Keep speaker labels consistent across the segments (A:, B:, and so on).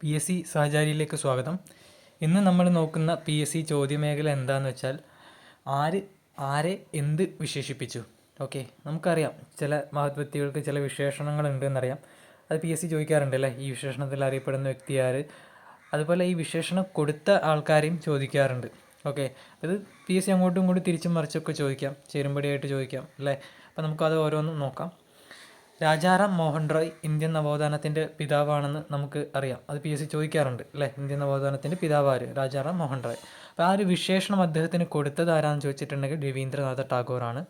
A: P S C സഹചാരിയിലേക്ക് സ്വാഗതം. ഇന്ന് നമ്മൾ നോക്കുന്ന പി എസ് സി ചോദ്യമേഖല എന്താണെന്ന് വെച്ചാൽ ആര് ആരെ എന്ത് വിശേഷിപ്പിച്ചു? ഓക്കെ നമുക്കറിയാം. ചില മഹത്വ്യക്തികൾക്ക് ചില വിശേഷണങ്ങൾ ഉണ്ടെന്നറിയാം അത് പി എസ് സി ചോദിക്കാറുണ്ട് അല്ലേ? ഈ വിശേഷണത്തിൽ അറിയപ്പെടുന്ന വ്യക്തി ആര്? അതുപോലെ ഈ വിശേഷണം കൊടുത്ത ആൾക്കാരെയും ചോദിക്കാറുണ്ട്. ഓക്കെ അത് പി എസ് സി അങ്ങോട്ടും ഇങ്ങോട്ടും തിരിച്ചും മറിച്ചൊക്കെ ചോദിക്കാം. ചേരുമ്പടിയായിട്ട് ചോദിക്കാം അല്ലേ? അപ്പോൾ നമുക്കത് ഓരോന്നും നോക്കാം. രാജാറാം മോഹൻ റോയ് ഇന്ത്യൻ നവോത്ഥാനത്തിന്റെ പിതാവാണെന്ന് നമുക്ക് അറിയാം. അത് പി എസ് സി ചോദിക്കാറുണ്ട് അല്ലേ? ഇന്ത്യൻ നവോത്ഥാനത്തിന്റെ പിതാവ് ആര് രാജാറാം മോഹൻ റോയ്. അപ്പോൾ ആ ഒരു വിശേഷണം അദ്ദേഹത്തിന് കൊടുത്തത് ആരാന്ന് ചോദിച്ചിട്ടുണ്ടെങ്കിൽ രവീന്ദ്രനാഥ ടാഗോറാണ്.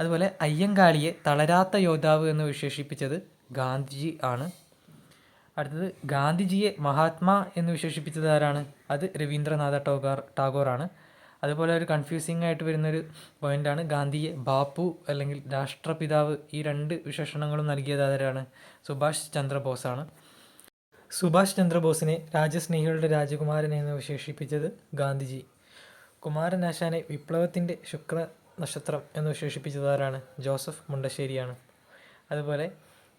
A: അതുപോലെ അയ്യങ്കാളിയെ തളരാത്ത യോദ്ധാവ് എന്ന് വിശേഷിപ്പിച്ചത് ഗാന്ധിജി ആണ്. അടുത്തത് ഗാന്ധിജിയെ മഹാത്മാ എന്ന് വിശേഷിപ്പിച്ചത് ആരാണ്? അത് രവീന്ദ്രനാഥ ടാഗോർ ടാഗോറാണ്. അതുപോലെ ഒരു കൺഫ്യൂസിംഗ് ആയിട്ട് വരുന്നൊരു പോയിന്റാണ് ഗാന്ധിയെ ബാപ്പു അല്ലെങ്കിൽ രാഷ്ട്രപിതാവ് ഈ രണ്ട് വിശേഷണങ്ങളും നൽകിയത് ആരാണ്? സുഭാഷ് ചന്ദ്രബോസാണ്. സുഭാഷ് ചന്ദ്രബോസിനെ രാജസ്നേഹികളുടെ രാജകുമാരൻ എന്ന് വിശേഷിപ്പിച്ചത് ഗാന്ധിജി. കുമാരനാശാനെ വിപ്ലവത്തിന്റെ ശുക്ര നക്ഷത്രം എന്ന് വിശേഷിപ്പിച്ചത് ആരാണ്? ജോസഫ് മുണ്ടശ്ശേരിയാണ്. അതുപോലെ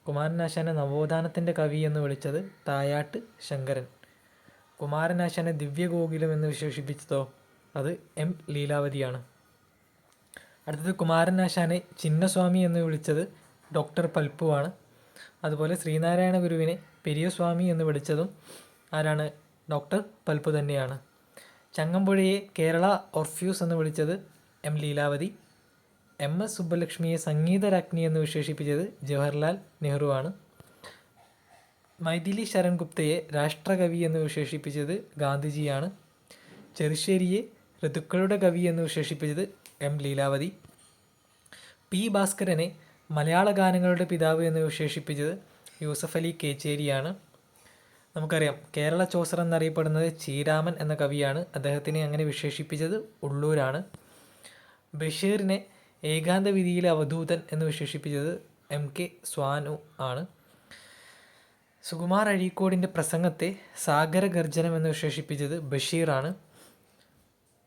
A: കുമാരനാശാനെ നവോത്ഥാനത്തിന്റെ കവി എന്ന് വിളിച്ചത് തായാട്ട് ശങ്കരൻ. കുമാരനാശാനെ ദിവ്യഗോകുലം എന്ന് വിശേഷിപ്പിച്ചതോ? അത് എം ലീലാവതിയാണ്. അടുത്തത് കുമാരനാശാനെ ചിന്നസ്വാമി എന്ന് വിളിച്ചത് ഡോക്ടർ പൽപ്പുവാണ്. അതുപോലെ ശ്രീനാരായണ ഗുരുവിനെ പെരിയസ്വാമി എന്ന് വിളിച്ചതും ആരാണ്? ഡോക്ടർ പൽപ്പു തന്നെയാണ്. ചങ്ങമ്പുഴയെ കേരള ഓർഫ്യൂസ് എന്ന് വിളിച്ചത് എം ലീലാവതി. എം എസ് സുബ്ബലക്ഷ്മിയെ സംഗീതരാജ്ഞി എന്ന് വിശേഷിപ്പിച്ചത് ജവഹർലാൽ നെഹ്റുവാണ്. മൈഥിലി ശരൺഗുപ്തയെ രാഷ്ട്രകവി എന്ന് വിശേഷിപ്പിച്ചത് ഗാന്ധിജിയാണ്. ചെറുശ്ശേരിയെ ഋതുക്കളുടെ കവി എന്ന് വിശേഷിപ്പിച്ചത് എം ലീലാവതി. പി ഭാസ്കരനെ മലയാള ഗാനങ്ങളുടെ പിതാവ് എന്ന് വിശേഷിപ്പിച്ചത് യൂസഫ് അലി കേച്ചേരിയാണ്. നമുക്കറിയാം കേരള ചോസർ എന്നറിയപ്പെടുന്നത് ചീരാമൻ എന്ന കവിയാണ്. അദ്ദേഹത്തിനെ അങ്ങനെ വിശേഷിപ്പിച്ചത് ഉള്ളൂരാണ്. ബഷീറിനെ ഏകാന്ത വിധിയിലെ അവധൂതൻ എന്ന് വിശേഷിപ്പിച്ചത് എം കെ സ്വാനു ആണ്. സുകുമാർ അഴീക്കോടിന്റെ പ്രസംഗത്തെ സാഗരഗർജനം എന്ന് വിശേഷിപ്പിച്ചത് ബഷീറാണ്.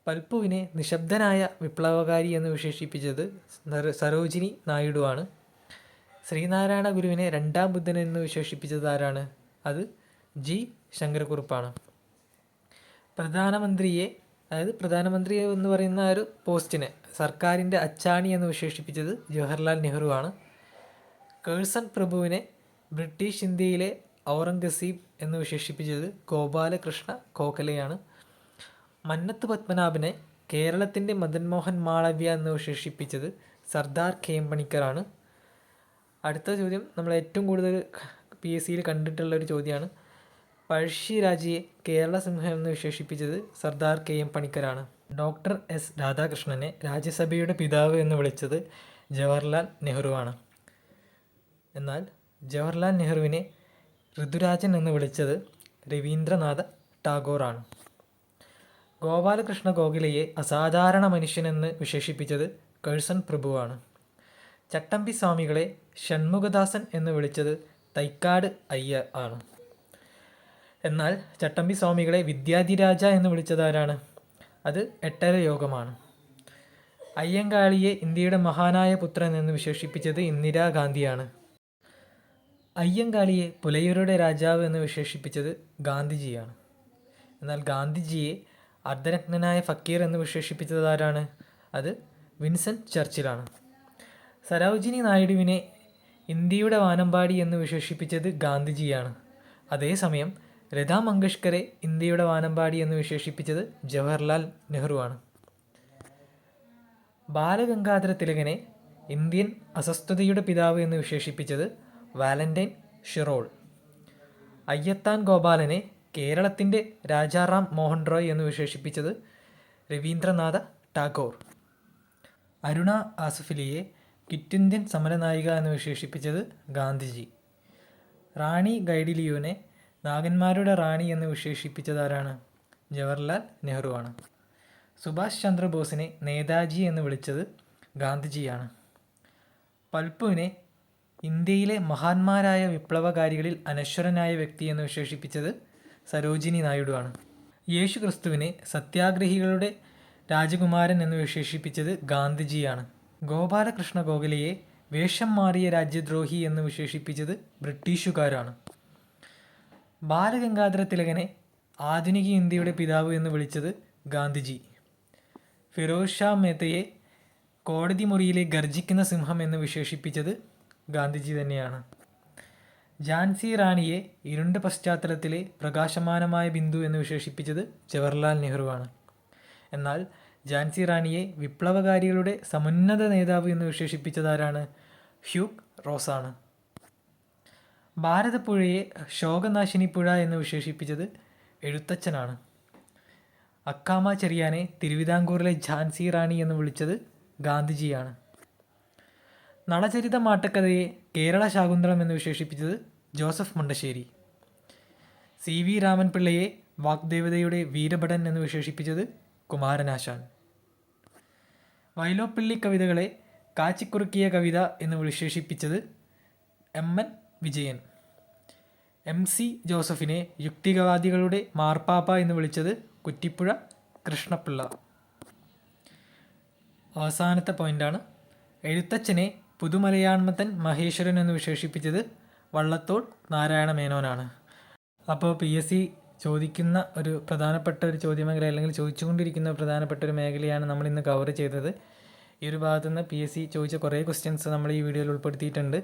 A: പൽപ്പുവിനെ നിശബ്ദനായ വിപ്ലവകാരി എന്ന് വിശേഷിപ്പിച്ചത് സരോജിനി നായിഡുവാണ്. ശ്രീനാരായണ ഗുരുവിനെ രണ്ടാം ബുദ്ധൻ എന്ന് വിശേഷിപ്പിച്ചത് ആരാണ്? അത് ജി. ശങ്കരക്കുറുപ്പാണ്. പ്രധാനമന്ത്രിയെ അതായത് പ്രധാനമന്ത്രി എന്ന് പറയുന്ന ഒരു പോസ്റ്റിനെ സർക്കാരിന്റെ അച്ചാണി എന്ന് വിശേഷിപ്പിച്ചത് ജവഹർലാൽ നെഹ്റു ആണ്. കേഴ്സൺ പ്രഭുവിനെ ബ്രിട്ടീഷ് ഇന്ത്യയിലെ ഔറംഗസീബ് എന്ന് വിശേഷിപ്പിച്ചത് ഗോപാലകൃഷ്ണ ഗോഖലെയാണ് മന്നത്ത് പത്മനാഭനെ കേരളത്തിന്റെ മദൻ മോഹൻ മാളവ്യ എന്ന് വിശേഷിപ്പിച്ചത് സർദാർ കെ എം പണിക്കറാണ് അടുത്ത ചോദ്യം നമ്മൾ ഏറ്റവും കൂടുതൽ പി എസ് സിയിൽ കണ്ടിട്ടുള്ള ഒരു ചോദ്യമാണ്. പഴശ്ശിരാജയെ കേരള സിംഹം എന്ന് വിശേഷിപ്പിച്ചത് സർദാർ കെ എം പണിക്കരാണ് ഡോക്ടർ എസ് രാധാകൃഷ്ണനെ രാജ്യസഭയുടെ പിതാവ് എന്ന് വിളിച്ചത് ജവഹർലാൽ നെഹ്റുവാണ് എന്നാൽ ജവഹർലാൽ നെഹ്റുവിനെ ഋതുരാജൻ എന്ന് വിളിച്ചത് രവീന്ദ്രനാഥ ടാഗോറാണ് ഗോപാലകൃഷ്ണ ഗോഖലെയെ അസാധാരണ മനുഷ്യനെന്ന് വിശേഷിപ്പിച്ചത് കഴ്സൺ പ്രഭുവാണ്. ചട്ടമ്പി സ്വാമികളെ ഷൺമുഖദാസൻ എന്ന് വിളിച്ചത് തൈക്കാട് അയ്യ ആണ്. എന്നാൽ ചട്ടമ്പി സ്വാമികളെ വിദ്യാധിരാജ എന്ന് വിളിച്ചത് ആരാണ് അത് എട്ടര യോഗമാണ്. അയ്യങ്കാളിയെ ഇന്ത്യയുടെ മഹാനായ പുത്രൻ എന്ന് വിശേഷിപ്പിച്ചത് ഇന്ദിരാഗാന്ധിയാണ് അയ്യങ്കാളിയെ പുലയരുടെ രാജാവ് എന്ന് വിശേഷിപ്പിച്ചത് ഗാന്ധിജിയാണ്. എന്നാൽ ഗാന്ധിജിയെ അർദ്ധനഗ്നനായ ഫക്കീർ എന്ന് വിശേഷിപ്പിച്ചത് ആരാണ്? അത് വിൻസെന്റ് ചർച്ചിലാണ്. സരോജിനി നായിഡുവിനെ ഇന്ത്യയുടെ വാനമ്പാടി എന്ന് വിശേഷിപ്പിച്ചത് ഗാന്ധിജിയാണ്. അതേസമയം ലതാ മങ്കേഷ്കറെ ഇന്ത്യയുടെ വാനമ്പാടി എന്ന് വിശേഷിപ്പിച്ചത് ജവഹർലാൽ നെഹ്റുവാണ്. ബാലഗംഗാധര തിലകനെ ഇന്ത്യൻ അസ്വസ്ഥതയുടെ പിതാവ് എന്ന് വിശേഷിപ്പിച്ചത് വാലന്റൈൻ ഷിറോൾ. അയ്യത്താൻ ഗോപാലനെ കേരളത്തിന്റെ രാജാറാം മോഹൻ റോയ് എന്ന് വിശേഷിപ്പിച്ചത് രവീന്ദ്രനാഥ ടാഗോർ. അരുണ ആസഫലിയെ ക്വിറ്റ് സമരനായിക എന്ന് വിശേഷിപ്പിച്ചത് ഗാന്ധിജി. റാണി ഗൈഡിലിയുവിനെ നാഗന്മാരുടെ റാണി എന്ന് വിശേഷിപ്പിച്ചത് ആരാണ്? ജവഹർലാൽ നെഹ്റുവാണ് സുഭാഷ് ചന്ദ്രബോസിനെ നേതാജി എന്ന് വിളിച്ചത് ഗാന്ധിജിയാണ്. പൽപ്പുവിനെ ഇന്ത്യയിലെ മഹാന്മാരായ വിപ്ലവകാരികളിൽ അനശ്വരനായ വ്യക്തി എന്ന് വിശേഷിപ്പിച്ചത് സരോജിനി നായിഡുവാണ്. യേശു ക്രിസ്തുവിനെ സത്യാഗ്രഹികളുടെ രാജകുമാരൻ എന്ന് വിശേഷിപ്പിച്ചത് ഗാന്ധിജിയാണ്. ഗോപാലകൃഷ്ണ ഗോഖലയെ വേഷം മാറിയ രാജ്യദ്രോഹി എന്ന് വിശേഷിപ്പിച്ചത് ബ്രിട്ടീഷുകാരാണ്. ബാലഗംഗാധര തിലകനെ ആധുനിക ഇന്ത്യയുടെ പിതാവ് എന്ന് വിളിച്ചത് ഗാന്ധിജി. ഫിറോസ് ഷാ മേത്തയെ കോടതി മുറിയിലെ ഗർജിക്കുന്ന സിംഹം എന്ന് വിശേഷിപ്പിച്ചത് ഗാന്ധിജി തന്നെയാണ്. ഝാൻസി റാണിയെ ഇരുണ്ട പശ്ചാത്തലത്തിലെ പ്രകാശമാനമായ ബിന്ദു എന്ന് വിശേഷിപ്പിച്ചത് ജവഹർലാൽ നെഹ്റുവാണ്. എന്നാൽ ജാൻസി റാണിയെ വിപ്ലവകാരികളുടെ സമുന്നത നേതാവ് എന്ന് വിശേഷിപ്പിച്ചതാരാണ്? ഹ്യൂഗ് റോസാണ്. ഭാരതപ്പുഴയെ ശോകനാശിനി പുഴ എന്ന് വിശേഷിപ്പിച്ചത് എഴുത്തച്ഛനാണ്. അക്കാമ ചെറിയാനെ തിരുവിതാംകൂറിലെ ഝാൻസി റാണി എന്ന് വിളിച്ചത് ഗാന്ധിജിയാണ്. നളചരിത മാട്ടക്കഥയെ കേരള ശാകുന്തളം എന്ന് വിശേഷിപ്പിച്ചത് ജോസഫ് മുണ്ടശ്ശേരി. സി വി രാമൻപിള്ളയെ വാഗ്ദേവതയുടെ വീരഭടൻ എന്ന് വിശേഷിപ്പിച്ചത് കുമാരനാശാൻ. വയലോപ്പിള്ളി കവിതകളെ കാച്ചിക്കുറുക്കിയ കവിത എന്ന് വിശേഷിപ്പിച്ചത് M N Vijayan. M C ജോസഫിനെ യുക്തികവാദികളുടെ മാർപ്പാപ്പ എന്ന് വിളിച്ചത് കുറ്റിപ്പുഴ കൃഷ്ണപിള്ള. അവസാനത്തെ പോയിന്റാണ് എഴുത്തച്ഛനെ പുതുമലയാൺമത്തൻ മഹേശ്വരൻ എന്ന് വിശേഷിപ്പിച്ചത് വള്ളത്തോൾ നാരായണ മേനോനാണ്. അപ്പോൾ പി എസ് സി ചോദിക്കുന്ന ഒരു പ്രധാനപ്പെട്ട ഒരു ചോദ്യമേഖല അല്ലെങ്കിൽ ചോദിച്ചുകൊണ്ടിരിക്കുന്ന പ്രധാനപ്പെട്ട ഒരു മേഖലയാണ് നമ്മൾ ഇന്ന് കവർ ചെയ്തത്. ഈ ഒരു ഭാഗത്തു നിന്ന് പി എസ് സി ചോദിച്ച കുറേ ക്വസ്റ്റ്യൻസ് നമ്മൾ ഈ വീഡിയോയിൽ ഉൾപ്പെടുത്തിയിട്ടുണ്ട്.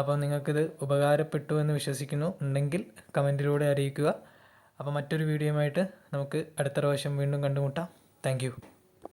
A: അപ്പോൾ നിങ്ങൾക്കിത് ഉപകാരപ്പെട്ടു എന്ന് വിശ്വസിക്കുന്നു. ഉണ്ടെങ്കിൽ കമന്റിലൂടെ അറിയിക്കുക. അപ്പോൾ മറ്റൊരു വീഡിയോയുമായിട്ട് നമുക്ക് അടുത്ത പ്രാവശ്യം വീണ്ടും കണ്ടുമുട്ടാം. താങ്ക്